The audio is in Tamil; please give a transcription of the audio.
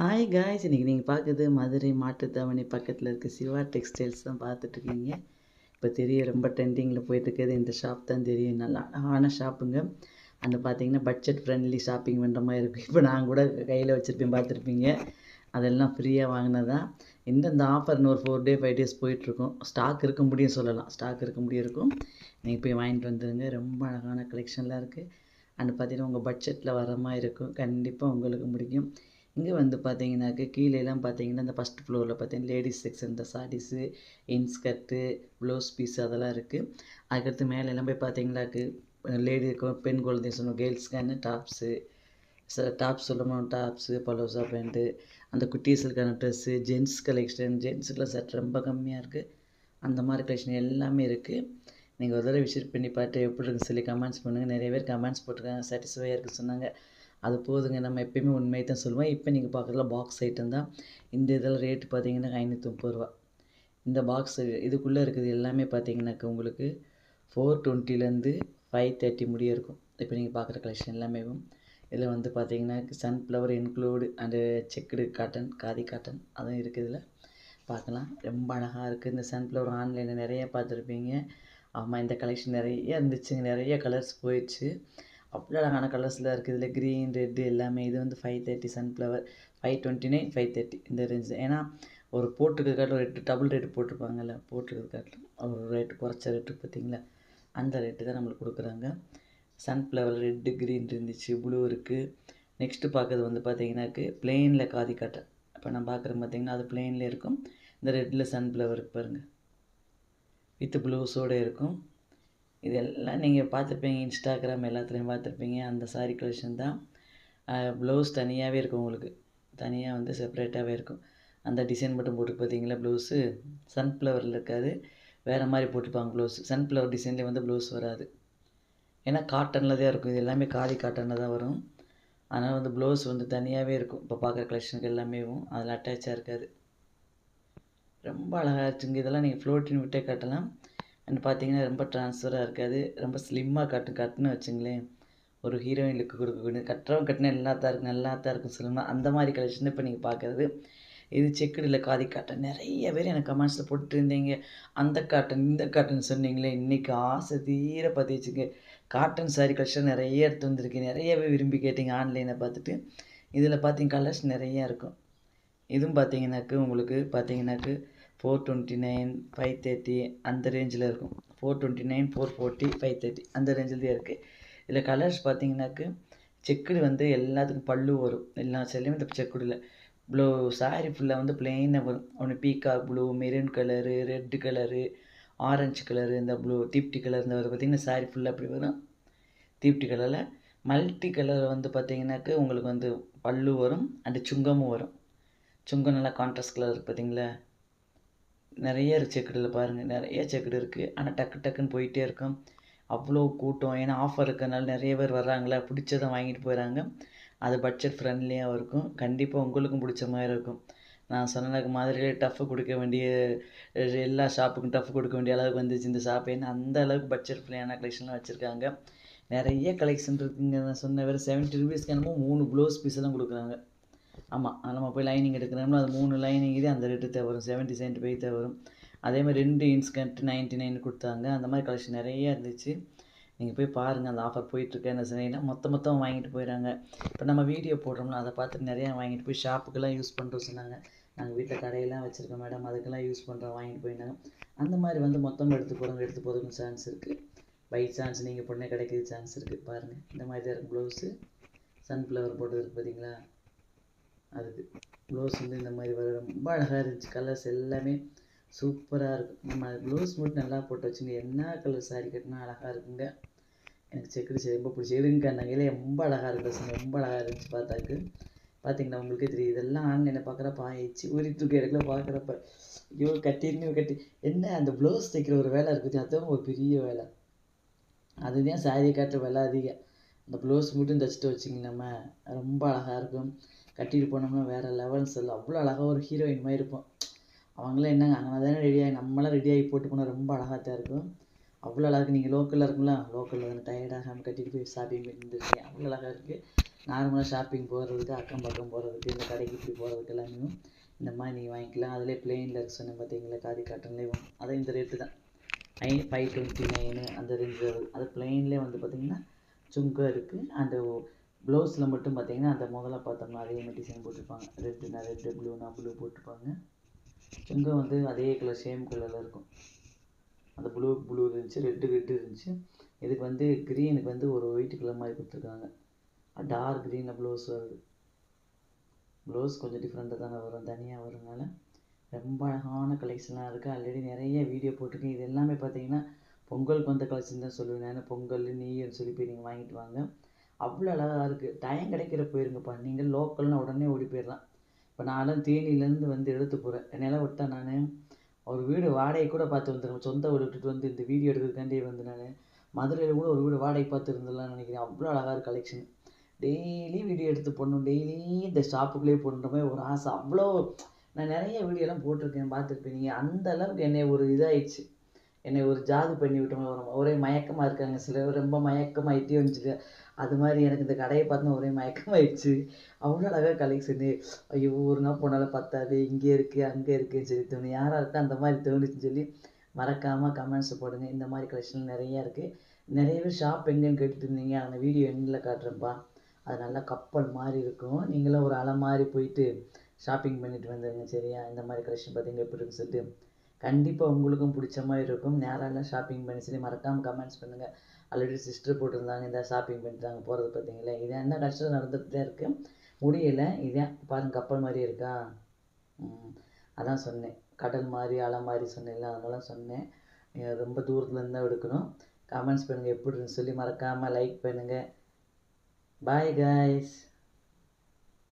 ஹாய் காய்ஸ் இன்றைக்கி நீங்கள் பார்க்குறது மதுரை மாட்டுத்தாவணி பக்கத்தில் இருக்க சிவா டெக்ஸ்டைல்ஸ் தான் பார்த்துட்ருக்கீங்க இப்போ தெரியும் ரொம்ப ட்ரெண்டிங்கில் போயிட்டுருக்கிறது இந்த ஷாப் தான் தெரியும். நல்லா அழகான ஷாப்புங்க அந்த பார்த்தீங்கன்னா பட்ஜெட் ஃப்ரெண்ட்லி ஷாப்பிங் பண்ணுற மாதிரி இருக்கும் இப்போ நான் கூட கையில் வச்சுருப்பேன் பார்த்துருப்பீங்க அதெல்லாம் ஃப்ரீயாக வாங்கினதான் இந்த இந்த ஆஃபர் ஒரு ஃபோர் டே ஃபைவ் டேஸ் போயிட்டுருக்கும். ஸ்டாக் இருக்க முடியும் சொல்லலாம். ஸ்டாக் இருக்க முடியும் இருக்கும். நீங்கள் போய் வாங்கிட்டு வந்துடுங்க ரொம்ப அழகான கலெக்ஷன்லாம் இருக்குது அண்ட் பார்த்தீங்கன்னா உங்கள் பட்ஜெட்டில் வர மாதிரி இருக்கும். கண்டிப்பாக உங்களுக்கு முடியும். இங்கே வந்து பார்த்தீங்கன்னாக்க கீழேலாம் பார்த்தீங்கன்னா இந்த ஃபஸ்ட் ஃப்ளோரில் பார்த்தீங்கன்னா லேடிஸ் செக்ஷன் இந்த சாரீஸு இன்ஸ்கர்ட்டு ப்ளவுஸ் பீஸ் அதெல்லாம் இருக்குது அதுக்கடுத்து மேலெல்லாம் போய் பார்த்தீங்கன்னாக்கு லேடி பெண் குழந்தை சொன்னோம் கேர்ள்ஸ்க்கான டாப்ஸு சில டாப்ஸ் சொல்லணும் டாப்ஸு பலோசா பேண்ட்டு அந்த குட்டீஸுக்கான ட்ரெஸ்ஸு ஜென்ஸ் கலெக்ஷன் ஜென்ஸுக்குலாம் சட் ரொம்ப கம்மியாக இருக்குது அந்த மாதிரி கலெக்ஷன் எல்லாமே இருக்குது நீங்கள் ஒரு தடவை விசிட் பண்ணி பார்த்து எப்படி இருக்குன்னு சொல்லி கமெண்ட்ஸ் பண்ணுங்கள் நிறைய பேர் கமெண்ட்ஸ் போட்டிருக்காங்க. சாட்டிஸ்ஃபையாக இருக்குன்னு சொன்னாங்க. அது போதுங்க. நம்ம எப்பயுமே உண்மையை தான் சொல்லுவோம். இப்போ நீங்கள் பார்க்குறதுல பாக்ஸ் ஐட்டம் தான். இந்த இதில் ரேட்டு பார்த்தீங்கன்னா ஐநூற்றி முப்பது ரூபா. இந்த பாக்ஸ் இதுக்குள்ளே இருக்குது எல்லாமே பார்த்தீங்கன்னாக்க உங்களுக்கு ஃபோர் டுவெண்ட்டிலேருந்து ஃபைவ் தேர்ட்டி முடிய இருக்கும். இப்போ நீங்கள் பார்க்குற கலெக்ஷன் எல்லாமே. இதில் வந்து பார்த்தீங்கன்னா sunflower include and checked cotton khadi cotton அதுவும் இருக்குது இதில். பார்க்கலாம். ரொம்ப அழகாக இருக்குது இந்த சன்ஃப்ளவர் ஆன்லைனில் நிறைய பார்த்துருப்பீங்க. ஆமாம் இந்த கலெக்ஷன் நிறைய இருந்துச்சுங்க. நிறைய கலர்ஸ் போயிடுச்சு. அவ்வளோ அழகான கலர்ஸில் இருக்குது. இதில் க்ரீன் ரெட்டு எல்லாமே. இது வந்து five thirty sunflower five twenty nine five thirty இந்த ரேஞ்சு ஏன்னா ஒரு போட்டுக்கிறது ஒரு ரெட்டு டபுள் ரேட்டு போட்டிருப்பாங்கல்ல? போட்டுக்கிறது ஒரு ரேட்டு குறைச்ச ரேட்டு பார்த்தீங்களா? அந்த ரேட்டு தான் நம்மளுக்கு கொடுக்குறாங்க. சன்ஃப்ளவர் ரெட்டு க்ரீன் இருந்துச்சு. ப்ளூ இருக்குது நெக்ஸ்ட்டு பார்க்குறது வந்து பார்த்தீங்கன்னாக்கு பிளெயினில் காதி காட்டை. இப்போ நான் பார்க்குறேன் பார்த்தீங்கன்னா அது பிளெயினில் இருக்கும். இந்த ரெட்டில் சன்ஃப்ளவர் பாருங்கள் வித் ப்ளூஸோடு இருக்கும். இதெல்லாம் நீங்கள் பார்த்துருப்பீங்க இன்ஸ்டாகிராம் எல்லாத்துலேயும் பார்த்துருப்பீங்க. அந்த சாரீ கலெக்ஷன் தான். ப்ளவுஸ் தனியாகவே இருக்கும் உங்களுக்கு. தனியாக வந்து செப்பரேட்டாகவே இருக்கும். அந்த டிசைன் மட்டும் போட்டு பார்த்தீங்களா ப்ளவுஸு சன்ஃப்ளவரில் இருக்காது. வேறு மாதிரி போட்டுப்பாங்க ப்ளவுஸ் சன்ஃப்ளவர் டிசைன்லேயே வந்து ப்ளவுஸ் வராது. ஏன்னா காட்டனில் தான் இருக்கும். இது எல்லாமே காதி காட்டனில் தான் வரும். அதனால் வந்து ப்ளவுஸ் வந்து தனியாகவே இருக்கும். இப்போ பார்க்குற கலெக்ஷனுக்கு எல்லாமே அதில் அட்டாச்சாக இருக்காது. ரொம்ப அழகாக இருந்துச்சுங்க இதெல்லாம் நீங்கள் ஃப்ளோட்டின் விட்டே காட்டலாம். பார்த்தீங்கன்னா ரொம்ப ட்ரான்ஸ்ஃபராக இருக்காது. ரொம்ப ஸ்லிம்மாக கட்டு கட்டுன்னு வச்சுங்களேன். ஒரு ஹீரோயின் லுக்கு கொடுக்கக்கூடிய கட்டுறவங்க கட்டினா நல்லா தான் இருக்கும் நல்லா தான் இருக்கும் சொல்லணும் அந்த மாதிரி கலெக்ஷன் இப்போ நீங்கள் பார்க்குறது இது செக்குடில் காதி காட்டன் நிறைய பேர் எனக்கு கமெண்ட்ஸில் போட்டுருந்தீங்க அந்த காட்டன் இந்த காட்டன் சொன்னீங்களே இன்றைக்கி ஆசை தீர பார்த்து வச்சுங்க காட்டன் சாரி கலெக்ஷன் நிறைய எடுத்து வந்திருக்கேன். நிறையவே விரும்பி கேட்டிங்க ஆன்லைனை பார்த்துட்டு. இதில் பார்த்தீங்க கலர்ஸ் நிறையா இருக்கும். இதுவும் பார்த்தீங்கன்னாக்கு உங்களுக்கு பார்த்தீங்கன்னாக்கு four twenty nine five thirty அந்த ரேஞ்சில் இருக்கும். Four twenty nine four forty five thirty அந்த ரேஞ்சில் தான் இருக்குது இதில் கலர்ஸ் பார்த்தீங்கன்னாக்கு செக்குடு வந்து எல்லாத்துக்கும் பல்லு வரும். எல்லா செல்லையும் இந்த செக்குடில் ப்ளூ சாரீ ஃபுல்லாக வந்து பிளெயினாக வரும். ஒன்று peacock blue maroon colour red colour orange colour இந்த ப்ளூ தீப்டி கலர் இந்த வரும் பார்த்திங்கன்னா சாரீ ஃபுல்லாக அப்படி வரும். தீப்டி கலரில் மல்டி கலர் வந்து பார்த்திங்கனாக்கு உங்களுக்கு வந்து பல்லு வரும். அண்டு சுங்கமும் வரும். சுங்கம் நல்லா கான்ட்ராஸ்ட் கலர் இருக்குது பார்த்தீங்களா நிறைய இருக்குது செக்குடில் பாருங்கள் நிறைய செக்குடு இருக்குது ஆனால் டக்கு டக்குன்னு போயிட்டே இருக்கும். அவ்வளோ கூட்டம். ஏன்னா ஆஃபர் இருக்கிறனால நிறைய பேர் வர்றாங்களா? பிடிச்சதை வாங்கிட்டு போயிடறாங்க அது பட்ஜெட் ஃப்ரெண்ட்லியாகவும் இருக்கும். கண்டிப்பாக உங்களுக்கும் பிடிச்ச மாதிரி இருக்கும். நான் சொன்ன மாதிரியே டஃப்பு கொடுக்க வேண்டிய எல்லா ஷாப்புக்கும் டஃப் கொடுக்க வேண்டிய அளவுக்கு வந்துச்சு இந்த ஷாப் ஏன்னா அந்த அளவுக்கு பட்ஜெட் ஃப்ரீயான கலெக்ஷன்லாம் வச்சுருக்காங்க. நிறைய கலெக்ஷன் இருக்குங்க. நான் சொன்ன வேறு செவன்ட்டி ருபீஸ்க்கு என்னமோ மூணு ப்ளவுஸ் பீஸ் எல்லாம் கொடுக்குறாங்க. ஆமாம் நம்ம போய் லைனிங் எடுக்கிறோம்னா அது மூணு லைனிங் இது அந்த ரேட்டு தேவை வரும் செவன்ட்டி சென்ட் போய் தேவை வரும் அதே மாதிரி ரெண்டு இன்ஸ்கண்ட் நைன்ட்டி நைன் கொடுத்தாங்க. அந்த மாதிரி கலெக்ஷன் நிறைய இருந்துச்சு. நீங்கள் போய் பாருங்கள் அந்த ஆஃபர் போயிட்டுருக்கு என்ன சொன்னீங்கன்னா மொத்த மொத்தம் வாங்கிட்டு போயிடறாங்க இப்போ நம்ம வீடியோ போடுறோம்னா அதை பார்த்துட்டு நிறையா வாங்கிட்டு போய் ஷாப்புக்கெல்லாம் யூஸ் பண்ணுறோம் சொன்னாங்க. நாங்கள் வீட்டில் கடையெல்லாம் வச்சுருக்கோம் மேடம் அதுக்கெல்லாம் யூஸ் பண்ணுறோம் வாங்கிட்டு போயிருந்தாங்க அந்த மாதிரி வந்து மொத்தமாக எடுத்து போகிறவங்க எடுத்து போகிறதுக்கும் சான்ஸ் இருக்குது பை சான்ஸ் நீங்கள் பொண்ணே கிடைக்கிது சான்ஸ் இருக்குது பாருங்கள் இந்த மாதிரி தான் இருக்கும் ப்ளவுஸு சன்ஃப்ளவர் போட்டது இருக்குது பார்த்தீங்களா அதுக்கு ப்ளவுஸ் வந்து இந்த மாதிரி வர ரொம்ப அழகாக இருந்துச்சு. கலர்ஸ் எல்லாமே சூப்பராக இருக்கும். நம்ம ப்ளவுஸ் மட்டும் நல்லா போட்டு வச்சுங்க என்ன கலர் சாரீ கட்டினா அழகாக இருக்குங்க. எனக்கு செக்குடு சரி ரொம்ப பிடிச்சி எதுங்க நகையில ரொம்ப அழகாக இருக்குது ரொம்ப அழகாக இருந்துச்சு பார்த்தாக்கு. பார்த்தீங்கன்னா உங்களுக்கே தெரியும். இதெல்லாம் ஆன்லைனில் பார்க்குறப்ப ஆயிடுச்சு உரி தூக்கி இடத்துல பார்க்குறப்ப. ஐயோ கட்டிருங்க கட்டி. என்ன அந்த ப்ளவுஸ் தைக்கிற ஒரு வேலை இருக்குது அதுதான் ஒரு பெரிய வேலை. அதுதான் சாரி காட்டுற வேலை அதிகம் அந்த ப்ளவுஸ் மட்டும் தைச்சிட்டு வச்சிங்க நம்ம. ரொம்ப அழகாக இருக்கும். கட்டிட்டு போனோம்னா வேறு லெவல்ஸ் இல்லை அவ்வளோ அழகாக ஒரு ஹீரோயின் மாதிரி இருப்போம். அவங்களாம் என்னங்க அங்கே தானே ரெடியாகி நம்மளாம் ரெடியாகி போட்டு போனால் ரொம்ப அழகாக தான் இருக்கும். அவ்வளோ அழகாக நீங்கள் லோக்கலில் இருக்குங்களா லோக்கலில் டயர்டாக டயர்டாகாமல் கட்டிட்டு போய் ஷாப்பிங் பண்ணிட்டு இருக்கீங்க அவ்வளோ அழகாக இருக்குது நார்மலாக ஷாப்பிங் போகிறதுக்கு அக்கம் பக்கம் போகிறதுக்கு இந்த கடைக்கு இப்படி போகிறதுக்கு எல்லாமே இந்த மாதிரி நீங்கள் வாங்கிக்கலாம். அதிலே பிளெயினில் இருக்க சொன்னேன் பார்த்தீங்களா காதி காட்டன்லேயும் அதே இந்த ரேட்டு தான். ஐ ஃபைவ் டுவெண்ட்டி நைனு அந்த ரேஞ்சு அது. பிளெயின்லேயே வந்து பார்த்திங்கன்னா சுங்கம் இருக்குது அந்த ப்ளவுஸில் மட்டும் பார்த்தீங்கன்னா அந்த முதல்ல பார்த்தோம்னா அதே மாதிரி டிசைன் போட்டிருப்பாங்க? ரெட்டுனா ரெட்டு ப்ளூனா ப்ளூ போட்டிருப்பாங்க. இங்கே வந்து அதே கலர் சேம் கலரில் இருக்கும். அந்த ப்ளூ ப்ளூ இருந்துச்சு ரெட்டு ரெட்டு இருந்துச்சு. இதுக்கு வந்து க்ரீனுக்கு வந்து ஒரு ஒயிட் கலர் மாதிரி கொடுத்துருக்காங்க. டார்க் க்ரீனில் ப்ளவுஸ் வருது. ப்ளவுஸ் கொஞ்சம் டிஃப்ரெண்ட்டாக தானே வரும் தனியாக வரனால ரொம்ப அழகான கலெக்ஷன்லாம் இருக்குது ஆல்ரெடி நிறைய வீடியோ போட்டிருக்கேன். இது எல்லாமே பார்த்தீங்கன்னா பொங்கலுக்கு வந்த கலெக்ஷன் தான் சொல்லுவேன். நான் பொங்கல் நீர்னு சொல்லி போய் நீங்கள் வாங்கிட்டு வாங்க. அவ்வளோ அழகாக இருக்குது டைம் கிடைக்கிற போயிருங்கப்பா. நீங்கள் லோக்கல்னு உடனே ஓடி போயிடலாம் இப்போ நானும் தேனியிலேருந்து வந்து எடுத்து போகிறேன் என்னெல்லாம் விட்டா நான்? ஒரு வீடு வாடகை கூட பார்த்து வந்துடுவேன் சொந்த வீடு விட்டுட்டு வந்து இந்த வீடியோ எடுக்கிறதுக்காண்டி வந்து நான். மதுரையில் கூட ஒரு வீடு வாடகை பார்த்து இருந்துடலாம்னு நினைக்கிறேன். அவ்வளோ அழகாக இருக்குது கலெக்ஷன் டெய்லி வீடியோ எடுத்து போடணும். டெய்லி இந்த ஷாப்புக்குள்ளேயே போடுற மாதிரி ஒரு ஆசை. அவ்வளோ நான் நிறைய வீடியோலாம் போட்டிருக்கேன். பார்த்துருப்பேன். அந்த அளவுக்கு என்னை ஒரு இதாகிடுச்சு என்னை ஒரு ஜாது பண்ணி விட்டோம் ஒரே மயக்கமாக இருக்காங்க சிலர். ரொம்ப மயக்கமாக மயக்கமாயிட்டே வந்துச்சு அது மாதிரி எனக்கு இந்த கடையை பார்த்து ஒரே மயக்கமாயிடுச்சு. அவ்வளோ அழகாக கலெக்ஷனு ஐயோ ஒரு நாள் போனாலும் பத்தாது இங்கே இருக்குது அங்கே இருக்குன்னு சொல்லி தோணும் யாராக இருக்கா அந்த மாதிரி தோணுச்சுன்னு சொல்லி மறக்காமல் கமெண்ட்ஸ் போடுங்க. இந்த மாதிரி கலெக்ஷன் நிறையா இருக்குது நிறைய பேர் ஷாப் எங்கேன்னு கேட்டுட்டு இருந்தீங்க. அந்த வீடியோ எண்ணில் காட்டுறேன்ப்பா அது நல்லா கப்பல் மாதிரி இருக்கும். நீங்களும் ஒரு அலை மாதிரி போயிட்டு ஷாப்பிங் பண்ணிட்டு வந்துடுங்க சரியா? இந்த மாதிரி கலெக்ஷன் பார்த்தீங்க எப்படி இருக்குன்னு சொல்லிட்டு. கண்டிப்பாக உங்களுக்கும் பிடிச்ச மாதிரி இருக்கும். நேரெல்லாம் ஷாப்பிங் பண்ணி சொல்லி மறக்காமல் கமெண்ட்ஸ் பண்ணுங்கள் ஆல்ரெடி சிஸ்டர் போட்டிருந்தாங்க இந்த ஷாப்பிங் பண்ணிட்டாங்க போகிறது பார்த்தீங்களா? இது என்ன கஷ்டம் நடந்துட்டு தான் இருக்குது முடியலை. இதான் பாருங்க கப்பல் மாதிரி இருக்கா? அதான் சொன்னேன். கடல் மாதிரி அலை மாதிரி சொன்னேன்ல அதனால சொன்னேன். ரொம்ப தூரத்துலேருந்து தான் எடுக்கணும். கமெண்ட்ஸ் பண்ணுங்கள் எப்படி சொல்லி மறக்காமல் லைக் பண்ணுங்கள் பாய் காய்ஸ்